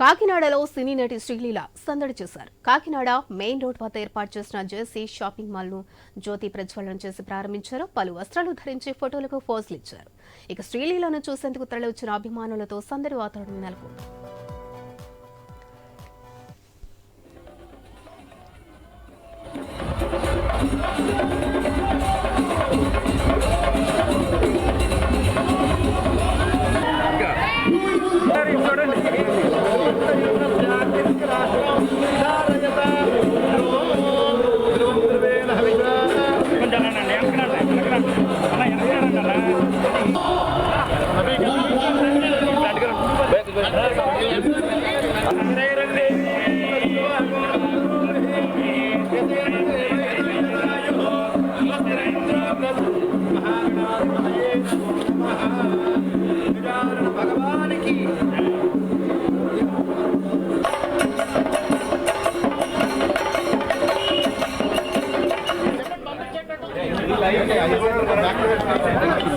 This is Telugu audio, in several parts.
కాకినాడలో సినీ నటి శ్రీలీల సందడి చేశారు. కాకినాడ మెయిన్ రోడ్ వద్ద ఏర్పాటు చేసిన జెర్సీ షాపింగ్ మాల్ను జ్యోతి ప్రజ్వలన చేసి ప్రారంభించారు. పలు వస్త్రాలు ధరించి ఫోటోలకు ఫోజులు ఇచ్చారు. ఇక శ్రీలీలను చూసేందుకు తరలివచ్చిన అభిమానులతో సందడి వాతావరణం నెలకొంది. కొంచెం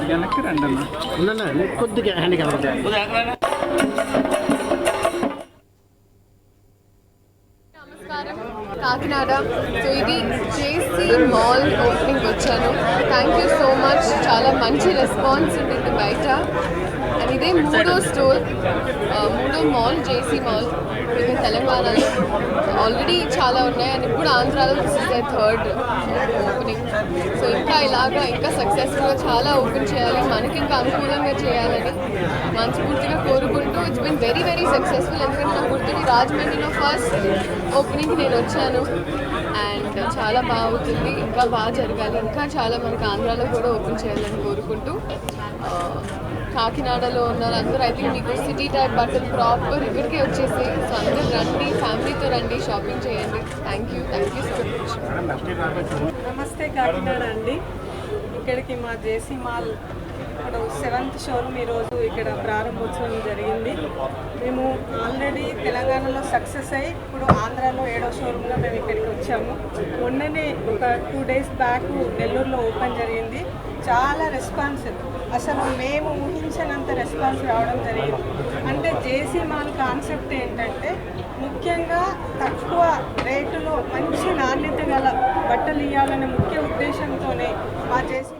எனக்கு ரெண்டண்ணா. இல்லை இல்லை கொத்துக்கு எனக்கு కాకినాడ. సో ఇది జేసీ మాల్ ఓపెనింగ్ వచ్చాను. థ్యాంక్ యూ సో మచ్ చాలా మంచి రెస్పాన్స్ ఉంటుంది బయట. అండ్ ఇదే మూడో స్టోర్ మూడో మాల్ జేసీ మాల్ ఇది తెలంగాణలో ఆల్రెడీ చాలా ఉన్నాయి. అండ్ ఇప్పుడు ఆంధ్రాలో this is the third opening so ఇంకా ఇలాగా ఇంకా సక్సెస్ఫుల్గా చాలా ఓపెన్ చేయాలి. మనకి ఇంకా అనుకూలంగా చేయాలని మనస్ఫూర్తిగా కోరుకుంటూ it's been very very successful ఎందుకంటే నా గుర్తుని రాజమండ్రిలో ఫస్ట్ ఓపెనింగ్ నేను వచ్చాను. అండ్ చాలా బాగుంటుంది. ఇంకా బాగా జరగాలి. ఇంకా చాలా మనకి ఆంధ్రాలో కూడా ఓపెన్ చేయాలని కోరుకుంటూ కాకినాడలో ఉన్న అందరూ ఐ థింక్ మీకు సిటీ టైప్ బట్టలు ప్రాపర్ ఇక్కడికే వచ్చేసి సో అందరూ రండి ఫ్యామిలీతో రండి షాపింగ్ చేయండి. Thank you thank you so much నమస్తే కాకినాడ అండి. ఇక్కడికి మా జేసీ మాల్ ఇప్పుడు సెవెంత్ షోరూమ్ ఈరోజు ఇక్కడ ప్రారంభోత్సవం జరిగింది. మేము ఆల్రెడీ తెలంగాణలో సక్సెస్ అయ్యి ఇప్పుడు ఆంధ్రాలో ఏడో షోరూమ్లో మేము ఇక్కడికి వచ్చాము మొన్ననే ఒక టూ డేస్ బ్యాక్ నెల్లూరులో ఓపెన్ జరిగింది. చాలా రెస్పాన్స్ అసలు మేము ఊహించినంత రెస్పాన్స్ రావడం జరిగింది. అంటే జేసీ మాల్ కాన్సెప్ట్ ఏంటంటే ముఖ్యంగా తక్కువ రేటులో మంచి నాణ్యత గల బట్టలు ఇవ్వాలనే ముఖ్య ఉద్దేశంతోనే మా జేసీ